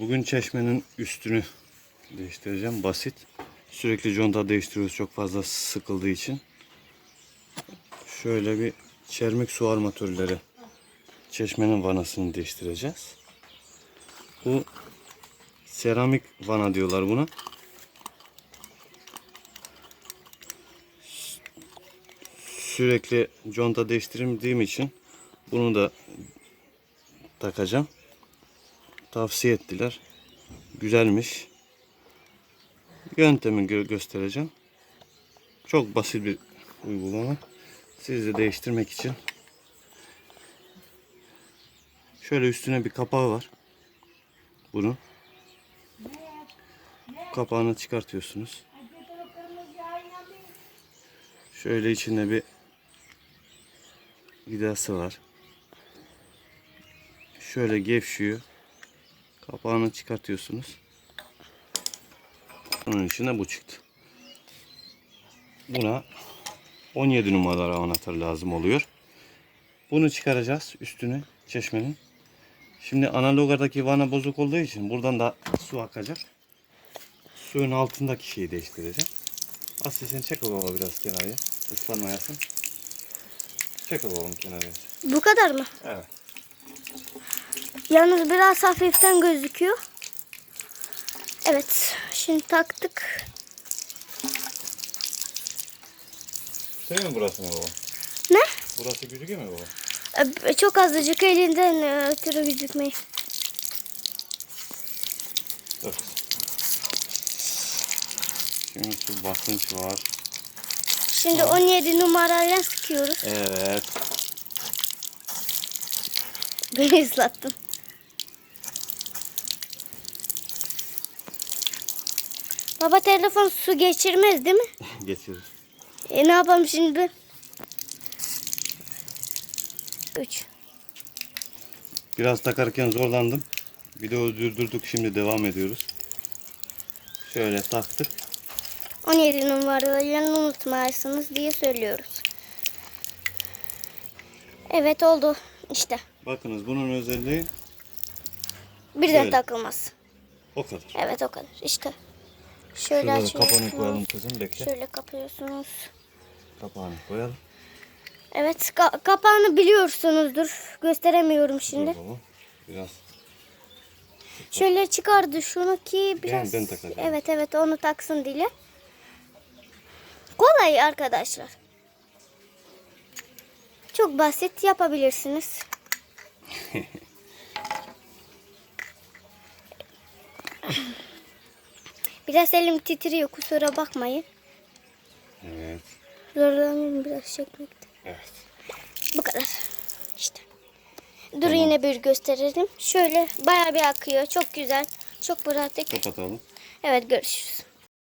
Bugün çeşmenin üstünü değiştireceğim. Basit. Sürekli conta değiştiriyoruz çok fazla sıkıldığı için. Şöyle bir çermik su armatürleri çeşmenin vanasını değiştireceğiz. Bu seramik vana diyorlar buna. Sürekli conta değiştirdiğim için bunu da takacağım. Tavsiye ettiler. Güzelmiş. Yöntemi gö- göstereceğim. Çok basit bir uygulama. Siz de değiştirmek için. Şöyle üstüne bir kapağı var. Bunun. Kapağını çıkartıyorsunuz. Şöyle içinde bir vidası var. Şöyle gevşiyor. Kapağını çıkartıyorsunuz. Bunun içinde bu çıktı. Buna 17 numaralı anahtar lazım oluyor. Bunu çıkaracağız üstünü çeşmenin. Şimdi analogardaki vana bozuk olduğu için buradan da su akacak. Suyun altındaki şeyi değiştireceğim. Sen çek baba biraz kenarıya. Islanmayasın. Çek o babam kenarıya. Bu kadar mı? Evet. Yalnız biraz hafiften gözüküyor. Evet. Şimdi taktık. Senin mi burası mı baba? Ne? Burası gözüküyor mu baba? Ee, Çok azıcık elinden e, ötürü gözükmeyi. Dur. Şimdi şu basınç var. Şimdi 17 numarayla sıkıyoruz. Evet. Beni ıslattın. Baba telefon su geçirmez değil mi? Geçirir. E ne yapalım şimdi? 3. Biraz takarken zorlandım. Videoyu durdurduk şimdi devam ediyoruz. Şöyle taktık. 17 numaralarını unutmayasınız diye söylüyoruz. Evet oldu. İşte. Bakınız bunun özelliği Birden Böyle. takılmaz. o kadar. Evet o kadar. İşte. Şöyle Şurada da kapağını koyalım kızım bekle. Şöyle kapıyorsunuz. Kapağını koyalım. Evet ka- kapağını biliyorsunuzdur. Gösteremiyorum şimdi. Dur. Biraz Şöyle çıkardı şunu ki biraz. ben takacağım. Evet evet onu taksın dile. Kolay arkadaşlar. Çok basit yapabilirsiniz. biraz elim titriyor kusura bakmayın. Evet. Zorlanıyorum biraz çekmekte. Evet. Bu kadar. İşte. Dur yine bir gösterelim. Şöyle bayağı bir akıyor. Çok güzel. Çok pratik. Kapatalım. Evet görüşürüz.